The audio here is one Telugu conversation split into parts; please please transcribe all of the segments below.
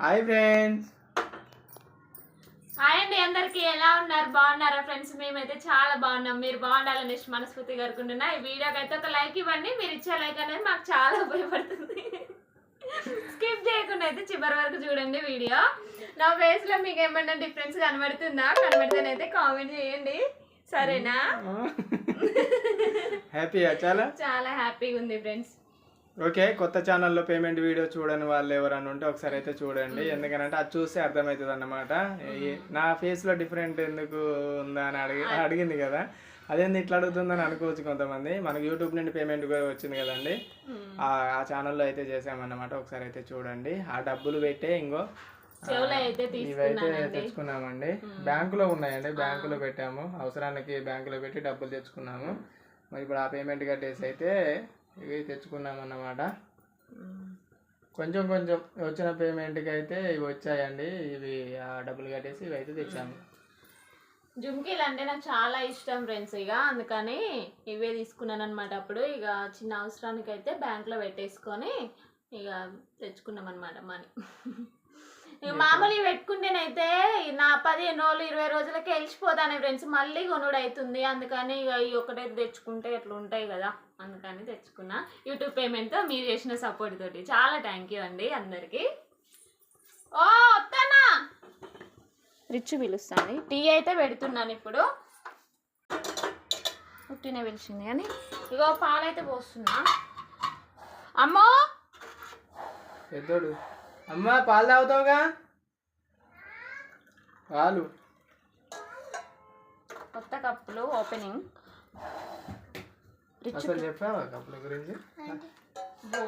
హాయ్ ఫ్రెండ్స్ హాయ్ అండి అందరికి ఎలా ఉన్నారు? బాగున్నారా ఫ్రెండ్స్ మేమైతే చాలా బాగున్నాం. మీరు బాగుండాలని మనస్ఫూర్తి కోరుకుంటున్నా. ఈ వీడియోకి అయితే ఒక లైక్ ఇవ్వండి. మీరు ఇచ్చే లైక్ అనేది మాకు చాలా ఉపయోగపడుతుంది. స్కిప్ చేయకుండా అయితే చివరి వరకు చూడండి వీడియో. నా ఫేస్లో మీకు ఏమన్నా డిఫరెన్స్ కనబడుతుందా? కనబడితేనైతే కామెంట్ చేయండి. సరేనా? హ్యాపీయా చాలా? చాలా హ్యాపీగా ఉంది ఫ్రెండ్స్ ఓకే కొత్త ఛానల్లో పేమెంట్ వీడియో చూడని వాళ్ళు ఎవరైనా ఉంటే ఒకసారి అయితే చూడండి. ఎందుకంటే అది చూస్తే అర్థమవుతుంది అన్నమాట నా ఫేస్లో డిఫరెంట్ ఎందుకు ఉందా అని అడిగి అడిగింది కదా. అదేంది ఇట్లా అడుగుతుందని అనుకోవచ్చు కొంతమంది. మనకు యూట్యూబ్ నుండి పేమెంట్ కూడా వచ్చింది కదండి. ఆ ఆ ఛానల్లో అయితే చేసామన్నమాట. ఒకసారి అయితే చూడండి. ఆ డబ్బులు పెట్టే ఇంకో ఇవైతే తెచ్చుకున్నామండి. బ్యాంకులో ఉన్నాయండి. బ్యాంకులో పెట్టాము. అవసరానికి బ్యాంకులో పెట్టి డబ్బులు తెచ్చుకున్నాము. మరి ఇప్పుడు ఆ పేమెంట్ కట్టేసి అయితే ఇవి తెచ్చుకున్నామన్నమాట. కొంచెం కొంచెం వచ్చిన పేమెంట్కి అయితే ఇవి వచ్చాయండి. ఇవి ఆ డబ్బులు కట్టేసి ఇవి అయితే తెచ్చాము. జుమ్కీలు అంటే నాకు చాలా ఇష్టం ఫ్రెండ్స్ ఇక. అందుకని ఇవే తీసుకున్నాను అనమాట అప్పుడు. ఇక చిన్న అవసరానికి అయితే బ్యాంక్లో పెట్టేసుకొని ఇక తెచ్చుకున్నాం అనమాట మనీ. ఇక మామూలుగా పెట్టుకుంటేనైతే నా పదిహేను రోజులు ఇరవై రోజులకి వెళ్ళిపోతానే ఫ్రెండ్స్ మళ్ళీ కొనుడు అవుతుంది అందుకని ఇక ఈ ఒక్కటైతే తెచ్చుకుంటే అట్లా ఉంటాయి కదా? అందుకని తెచ్చుకున్నా. యూట్యూబ్ పేమెంట్తో మీరు చేసిన సపోర్ట్ తోటి. చాలా థ్యాంక్ యూ అండి అందరికీ. ఓ వస్తానా రిచ్ పిలుస్తాను టీ అయితే పెడుతున్నాను ఇప్పుడు. పుట్టిన పిలిచింది కానీ. ఇగో పాలైతే పోస్తున్నా. అమ్మో! పెద్దోడు అమ్మా పాలు తాగుతావుగా? పాలు. కొత్త కప్పులు ఓపెనింగ్ అసలు చెప్పావా కప్పుల గురించి? ఓ.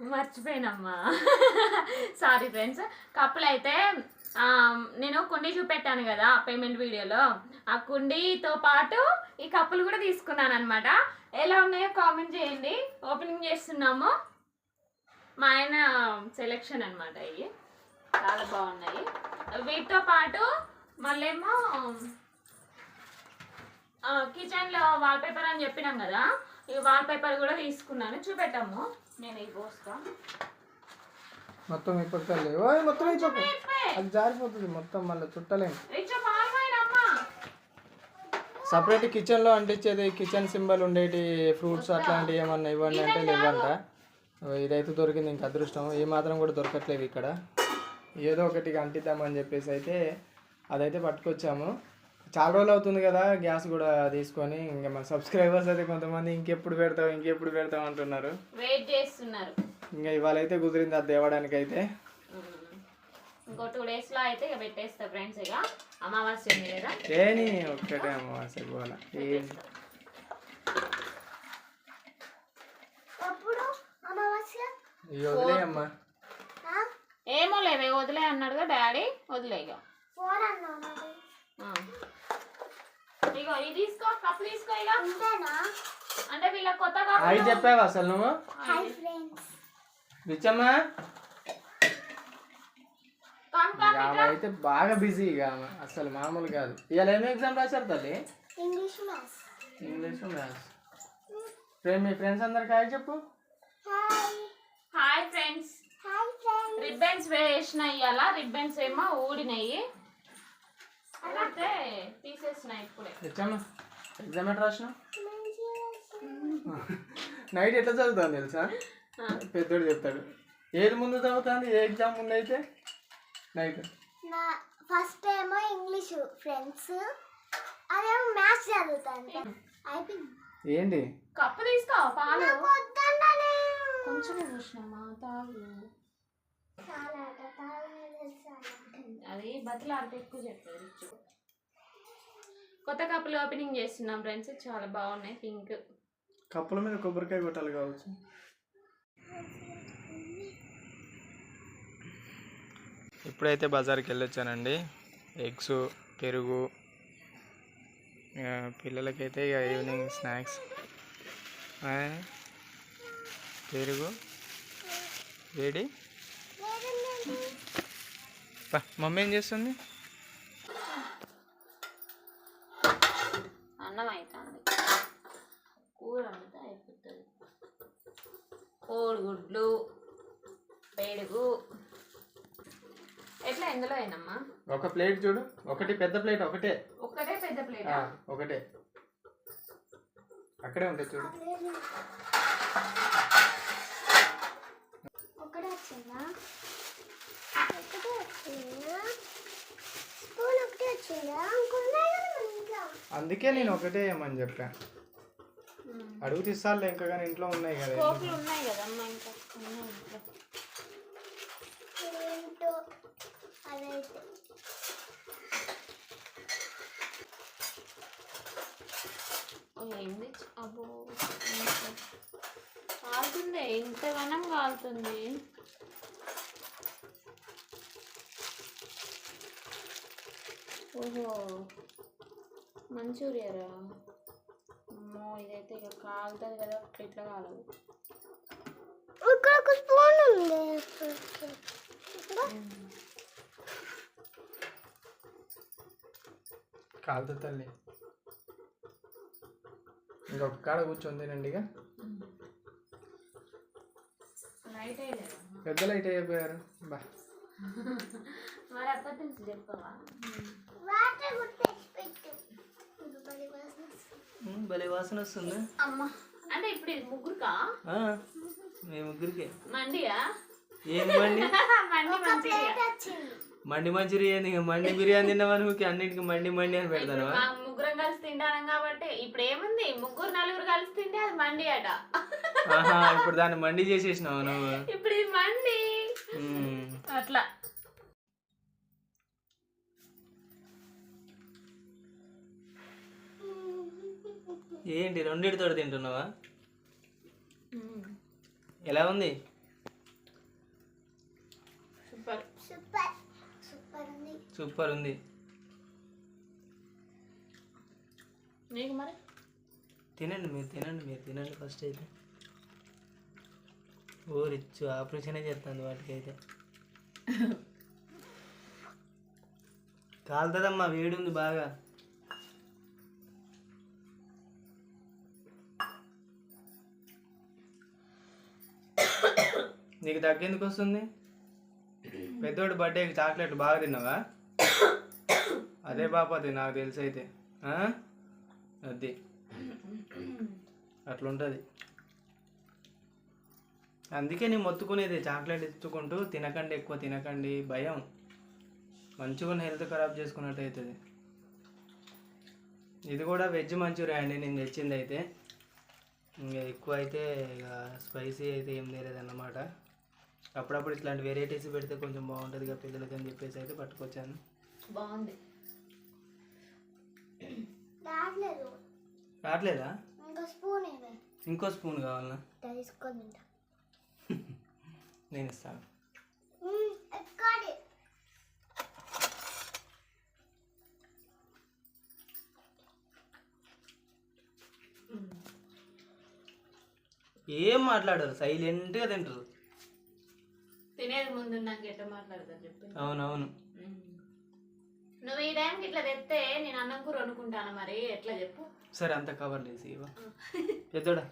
మర్చిపోయినమ్మా. సారీ ఫ్రెండ్స్ కప్పులు అయితే ఆ, నేను కుండీ చూపెట్టాను కదా పేమెంట్ వీడియోలో ఆ కుండీతో పాటు ఈ కప్పులు కూడా తీసుకున్నాను అనమాట ఎలా ఉన్నాయో కామెంట్ చేయండి. ఓపెనింగ్ చేస్తున్నాము. మా ఆయన సెలెక్షన్ అనమాట ఇవి. చాలా బాగున్నాయి. వీటితో పాటు మళ్ళేమో కిచెన్లో వాల్పేపర్ అని చెప్పినాం కదా ఈ వాల్పేపర్ కూడా తీసుకున్నాను. చూపెట్టాము నేను ఇది పోస్తా. మొత్తం ఇప్పుడు మొత్తం అది జారిపోతుంది మొత్తం మళ్ళీ చుట్టలేము. సపరేట్ కిచెన్లో అంటించేది కిచెన్ సింబల్ ఉండేటి ఫ్రూట్స్ అట్లాంటివి ఏమన్నా ఇవ్వండి అంటే లేవంట. ఇదైతే దొరికింది ఇంకా అదృష్టం. ఏ మాత్రం కూడా దొరకట్లేదు ఇక్కడ. ఏదో ఒకటి అంటిద్దామని చెప్పేసి అయితే అదైతే పట్టుకొచ్చాము. చాలా రోజులు అవుతుంది కదా గ్యాస్ కూడా తీసుకొని. ఇంకా మన సబ్స్క్రైబర్స్ అయితే కొంతమంది ఇంకెప్పుడు పెడతావు ఇంకెప్పుడు పెడతావు అంటున్నారు. వెయిట్ చేస్తున్నారు. ఇంకా ఇవాళ అయితే కుదిరింది అది తేవడానికి అయితే. ఇంకో టూ డేస్లో అయితే ఇక పెట్టేస్తా ఫ్రెండ్స్ ఇక. అమావాస్య ఉంది కదా. ఏని ఒక్కటే అమావాస్య ఏం ఇవి వదిలేయమ్మా ఏమో లేవే వదిలే అన్నాడుగా డాడీ. వదిలే ఇక ఆ. ఇగో ఇది తీసుకో కప్పు తీసుకో ఇక అంటే వీళ్ళ కొత్త అవి చెప్పావా అసలు నువ్వు? ఆమె అయితే బాగా బిజీ ఇక ఆమె. అసలు మామూలు కాదు. ఇవాళ ఏమి ఎగ్జామ్ రాశారు తల్లి? ఇంగ్లీష్ మ్యాథ్స్ ఇంగ్లీష్ మ్యాథ్స్ మీ ఫ్రెండ్స్ అందరికి హాయ్ చెప్పు. ఫ్రెండ్స్ రిబ్బన్స్ వేసిన ఇవాళ రిబ్బన్స్ ఏమో ఊడినాయి. అయితే తీసేసినాయి ఇప్పుడే. రిచమ్మా ఎగ్జామ్ ఎట్లా రాసిన. నైట్ ఎట్లా చదువుతాను తెలుసా. పెద్దోడు చెప్తాడు. ఏది ముందు చదువుతాను ఏ ఎగ్జామ్ ముందు అయితే? నైట్. నా ఫస్ట్ ఏమో ఇంగ్లీష్ ఫ్రెండ్స్. అదేమో మ్యాథ్స్ చదువుతాను అయిపోయింది ఏంటి? కప్పు తీసుకో పాలు. కొంచెం చూసినామా? తాగు. అది బతిలాడితే ఎక్కువ రిచ్చు కొత్త కప్పులు ఓపెనింగ్ చేస్తున్నాం ఫ్రెండ్స్ చాలా బాగున్నాయి పింక్. కప్పుల మీద కొబ్బరికాయ కొట్టాలి కావచ్చు. ఇప్పుడైతే బజార్కి వెళ్ళొచ్చానండి. ఎగ్స్ పెరుగు పిల్లలకైతే ఇక ఈవినింగ్ స్నాక్స్ పెరుగు. వేడి. మమ్మీ ఏం చేస్తుంది? అన్నం అవుతుంది కూర వండితే అయిపోతుంది. కోడిగుడ్లు పెరుగు. ఎట్లా ఎందులో అయినమ్మా ఒక ప్లేట్ చూడు. ఒకటి పెద్ద ప్లేట్ ఒకటే. ఒక్కటే పెద్ద ప్లేట్? ఒకటే. అక్కడే ఉంటుంది చూడు ఒకటే వచ్చిందా ఒకటే వచ్చిందా స్పూన్ ఒకటే వచ్చిందా ఇంకొన్నాయి కదా మన ఇంట్లో అందుకే నేను ఒకటే ఏమని చెప్పా. అడుగు తీస్తాలే ఇంకా కానీ ఇంట్లో ఉన్నాయి కదా ఉన్నాయి కదమ్మా ఇంకా. ఏంది అబ్బో. కాలుతుంది ఇంతగానం కాలుతుంది. ఓహో. మంచూరియారా? అమ్మో ఇదైతే ఇక కాలుతుంది కదా ఇట్లా కాలదు. ఇక్కడ ఒక స్పూన్ ఉంది. ఇక్కడ కాలుతో తల్లి ఇంకొక కాడ కూర్చొని తినండి ఇక. పెద్ద లైట్ అయిపోయారు బా. మరి అప్పటి నుంచి చెప్పవా? భలే వాసన వస్తుంది. అమ్మ. అంటే ఇప్పుడు ఇది ముగ్గురుకా? మీ ముగ్గురికి. మండియా? ఏం మండి? మండి వచ్చింది. మండి మంచూరియా ఏంది? ఇక మండి బిర్యానీ తిన్నామని ఊరికే అన్నిటికీ మండి మండి అని పెడతాను ముగ్గురం కలిసి తింటాం కాబట్టి ఇప్పుడు ఏముంది? ముగ్గురు నలుగురు కలిసి తింటే అది మండి అట ఆహా ఇప్పుడు దాన్ని మండి చేసేసినావు నువ్వు? ఇప్పుడు ఇది మండి. ఏంటి రెండిటితో తింటున్నావా? ఎలా ఉంది? సూపర్. సూపర్. సూపర్ ఉంది. సూపర్ ఉంది. నీకు మరి? తినండి మీరు తినండి మీరు తినండి ఫస్ట్ అయితే. ఓ రిచ్ ఆపరేషనే చేస్తుంది వాటికైతే. కాలుతుందమ్మా వేడి ఉంది బాగా. నీకు తగ్గేందుకు వస్తుంది పెద్దోడి బర్త్డేకి చాక్లెట్ బాగా తిన్నావా? అదే బాపతి నాకు తెలిసి అయితే? అది. అట్లుంటుంది. అందుకే నేను మొత్తుకునేది చాక్లెట్ ఇచ్చుకుంటూ తినకండి ఎక్కువ తినకండి భయం. మంచిగా హెల్త్ ఖరాబ్ చేసుకున్నట్టు అవుతుంది ఇది కూడా వెజ్ మంచూరియా అండి నేను తెచ్చింది అయితే ఇంకా ఎక్కువ అయితే ఇక స్పైసీ అయితే ఏం లేదన్నమాట అప్పుడప్పుడు ఇట్లాంటి వెరైటీస్ పెడితే కొంచెం బాగుంటుంది ఇక పిల్లలకి అని చెప్పేసి అయితే పట్టుకొచ్చాను. బాగుంది. రావట్లేదు ఇంకో స్పూన్ ఏమే ఇంకో స్పూన్ కావాలనా తీసుకొని తింటా. నేను ఇస్తాను. ఏం మాట్లాడరు? సైలెంట్గా తింటారు తినేది ముందు నాకు ఎట్లా మాట్లాడతా చెప్పి అవునవును. నువ్వు ఈ టైంకి ఇట్లా తెస్తే నేను అన్నం కూర వండుకుంటాను మరి? ఎట్లా చెప్పు. సరే అంత కవర్లు వేసి ఇవ్వ. పెద్దోడా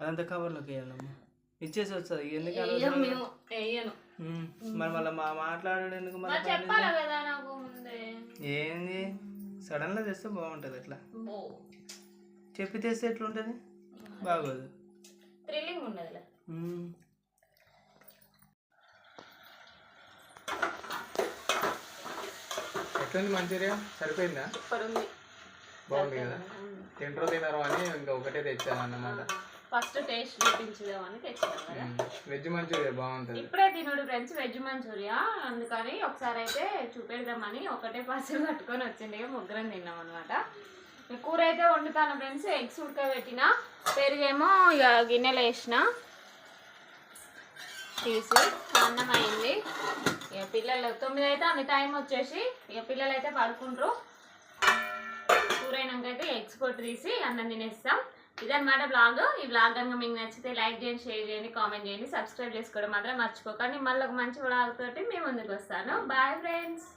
అదంతా కవర్లోకి వేయాలమ్మా. ఇచ్చేసి వస్తుంది ఎందుకు ఉమ్, మరి మళ్ళీ మా మాట్లాడడం ఎందుకు మరి చెప్పాలి కదా నాకు ముందే? ఏంది? సడన్గా తెస్తే బాగుంటుంది అట్లా. చెప్పి తెస్తే ఎట్లుంటుంది? బాగోదు. థ్రిల్లింగ్ ఉండదులే. ఎట్లుంది మంచూరియా? సరిపోయిందా? సూపర్ ఉంది బాగుంది కదా? తింటారో తినరో అని ఇంకా ఒకటే తెచ్చాను అన్నమాట ఫస్ట్ టేస్ట్ చూపించుదామని తెచ్చాను కదా. వెజ్ మంచూరియా బాగుంటుంది. ఇప్పుడే తినుడు ఫ్రెండ్స్ వెజ్ మంచూరియా. అందుకని ఒకసారి అయితే చూపెడదామని ఒకటే పార్సల్ పట్టుకొని వచ్చింది ఇక ముగ్గురం తిన్నాం అనమాట కూర అయితే వండుతాను ఫ్రెండ్స్ ఎగ్స్ ఉడకబెట్టిన పెరుగేమో ఇక గిన్నెలో వేసిన. తీసి అన్నం అయింది. ఇక పిల్లలు తొమ్మిది అయితే అంది టైం వచ్చేసి. ఇక పిల్లలు అయితే పడుకుంటారు కూరైనాక అయితే ఎక్స్పోర్ట్ తీసి అన్నం తినేస్తాం. ఇదన్నమాట బ్లాగ్. ఈ బ్లాగ్ కనుక మీకు నచ్చితే లైక్ చేయండి షేర్ చేయండి కామెంట్ చేయండి సబ్స్క్రైబ్ చేసుకోవడం మాత్రం మర్చిపోకండి. మళ్ళీ ఒక మంచి బ్లాగ్ తోటి మేము ముందుకు వస్తాను. Bye friends.